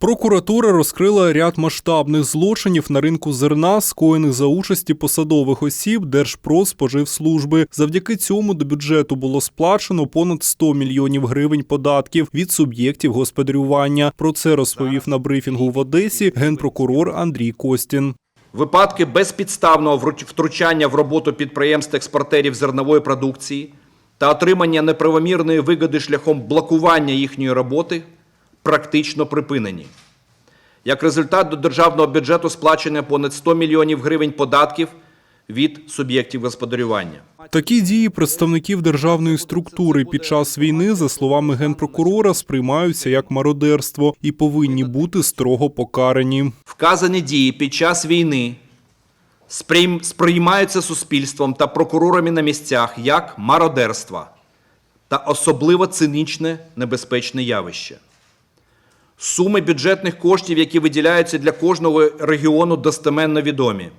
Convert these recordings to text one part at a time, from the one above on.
Прокуратура розкрила ряд масштабних злочинів на ринку зерна, скоєних за участі посадових осіб Держпродспоживслужби. Завдяки цьому до бюджету було сплачено понад 100 мільйонів гривень податків від суб'єктів господарювання. Про це розповів на брифінгу в Одесі генпрокурор Андрій Костін. Випадки безпідставного втручання в роботу підприємств-експортерів зернової продукції та отримання неправомірної вигоди шляхом блокування їхньої роботи практично припинені. Як результат до державного бюджету сплачено понад 100 мільйонів гривень податків від суб'єктів господарювання. Такі дії представників державної структури під час війни, за словами генпрокурора, сприймаються як мародерство і повинні бути строго покарані. Вказані дії під час війни сприймаються суспільством та прокурорами на місцях як мародерство та особливо цинічне небезпечне явище. Суми бюджетних коштів, які виділяються для кожного регіону, достеменно відомі.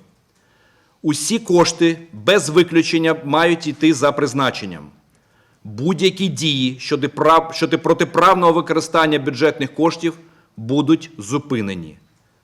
Усі кошти без виключення мають йти за призначенням. Будь-які дії щодо, прав, щодо протиправного використання бюджетних коштів будуть зупинені.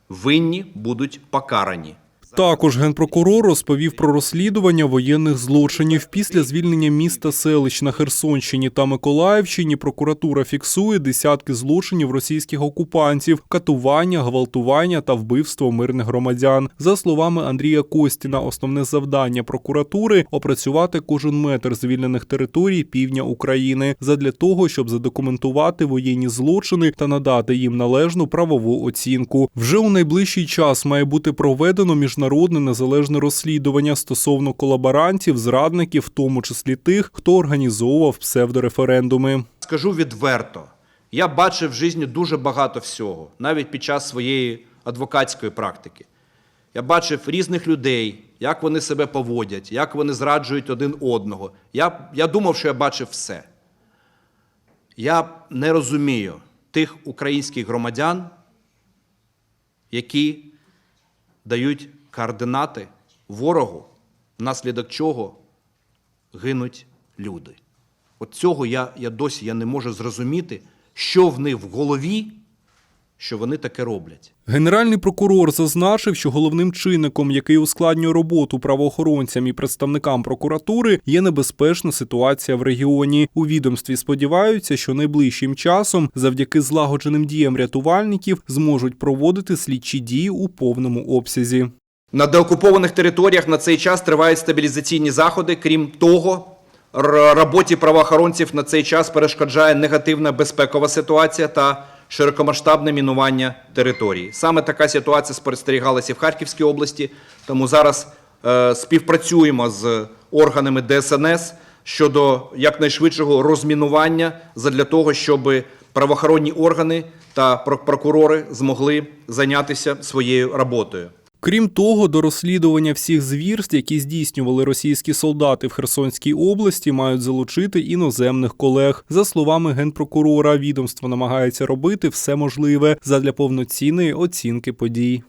Винні будуть покарані. Також генпрокурор розповів про розслідування воєнних злочинів. Після звільнення міста селищ на Херсонщині та Миколаївщині прокуратура фіксує десятки злочинів російських окупантів, катування, гвалтування та вбивство мирних громадян. За словами Андрія Костіна, основне завдання прокуратури опрацювати кожен метр звільнених територій півдня України задля того, щоб задокументувати воєнні злочини та надати їм належну правову оцінку. Вже у найближчий час має бути проведено міжнародне незалежне розслідування стосовно колаборантів, зрадників, в тому числі тих, хто організовував псевдореферендуми. Скажу відверто, я бачив в житті дуже багато всього, навіть під час своєї адвокатської практики. Я бачив різних людей, як вони себе поводять, як вони зраджують один одного. Я, я думав, що я бачив все. Я не розумію тих українських громадян, які дають координати ворогу, внаслідок чого гинуть люди. От цього я, я досі я не можу зрозуміти, що в них в голові, що вони таке роблять. Генеральний прокурор зазначив, що головним чинником, який ускладнює роботу правоохоронцям і представникам прокуратури, є небезпечна ситуація в регіоні. У відомстві сподіваються, що найближчим часом, завдяки злагодженим діям рятувальників, зможуть проводити слідчі дії у повному обсязі. На деокупованих територіях на цей час тривають стабілізаційні заходи. Крім того, роботі правоохоронців на цей час перешкоджає негативна безпекова ситуація та широкомасштабне мінування території. Саме така ситуація спостерігалася в Харківській області, тому зараз е, співпрацюємо з органами ДСНС щодо якнайшвидшого розмінування задля того, щоб правоохоронні органи та прокурори змогли зайнятися своєю роботою. Крім того, до розслідування всіх звірств, які здійснювали російські солдати в Херсонській області, мають залучити іноземних колег. За словами генпрокурора, відомство намагається робити все можливе задля повноцінної оцінки подій.